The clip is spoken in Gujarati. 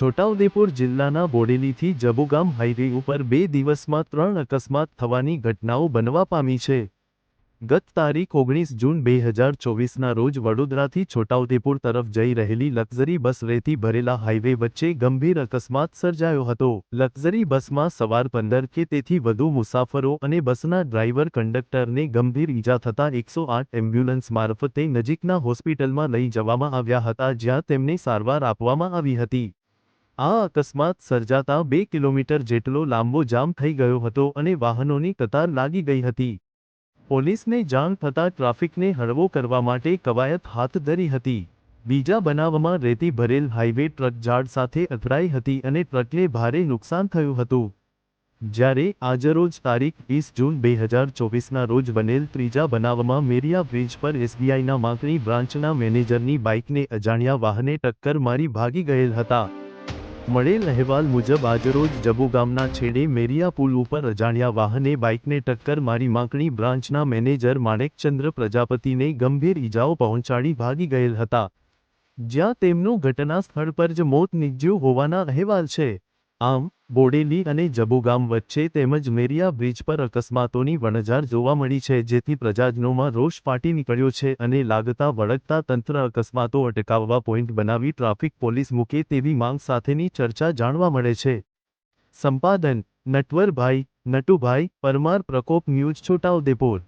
છોટાઉદેપુર જિલ્લાના બોડેલીથી જબુગામ હાઈવે ઉપર બે દિવસમાં ત્રણ અકસ્માત થવાની ઘટનાઓ બનવા પામી છે. ગત તારીખ ઓગણીસ જૂન બે હજાર ચોવીસના રોજ વડોદરાથી છોટાઉદેપુર તરફ જઈ રહેલી લક્ઝરી બસ રેતી ભરેલા હાઈવે વચ્ચે ગંભીર અકસ્માત સર્જાયો હતો. લક્ઝરી બસમાં સવાર પંદર કે તેથી વધુ મુસાફરો અને બસના ડ્રાઈવર કંડક્ટરને ગંભીર ઈજા થતાં એકસો આઠ એમ્બ્યુલન્સ મારફતે નજીકના હોસ્પિટલમાં લઈ જવામાં આવ્યા હતા, જ્યાં તેમને સારવાર આપવામાં આવી હતી. આ અકસ્માત સર્જાતા બે કિલોમીટર જેટલો લાંબો જામ થઈ ગયો હતો અને વાહનોની કતાર લાગી ગઈ હતી. પોલીસને જાણ થતાં ટ્રાફિકને હળવો કરવા માટે કવાયત હાથ ધરી હતી. બીજા બનાવમાં રેતી ભરેલ હાઈવે ટ્રક ઝાડ સાથે અથડાઈ હતી અને ટ્રકને ભારે નુકસાન થયું હતું. જ્યારે આજરોજ તારીખ વીસ જૂન બે હજાર ચોવીસના રોજ બનેલ ત્રીજા બનાવમાં મેરિયા બ્રિજ પર એસબીઆઈના માંકણી બ્રાન્ચના મેનેજરની બાઇકને અજાણ્યા વાહને ટક્કર મારી ભાગી ગયેલ હતા. મળેલ અહેવાલ મુજબ આજરોજ જબુ ગામના છેડે મેરિયા પુલ ઉપર અજાણ્યા વાહને બાઇકને ટક્કર મારી માંકણી બ્રાન્ચના મેનેજર માણેકચંદ્ર પ્રજાપતિને ગંભીર ઈજાઓ પહોંચાડી ભાગી ગયેલ હતા. જ્યાં તેમનું ઘટના સ્થળ પર જ મોત નીપજ્યું હોવાના અહેવાલ છે. આમ, બોડેલી અને જબુગામ વચ્ચે તેમજ મેરિયા બ્રિજ પર અકસ્માતોની વણઝાર જોવા મળી છે, જેથી પ્રજાજનોમાં રોષ ફાટી નીકળ્યો છે અને લાગતા વળગતા તંત્ર અકસ્માતો અટકાવવા પોઈન્ટ બનાવી ટ્રાફિક પોલીસ મૂકે તેવી માંગ સાથેની ચર્ચા જાણવા મળે છે. સંપાદન, નટવરભાઈ, નટુભાઈ પરમાર પ્રકોપ ન્યૂઝ, છોટાઉદેપુર.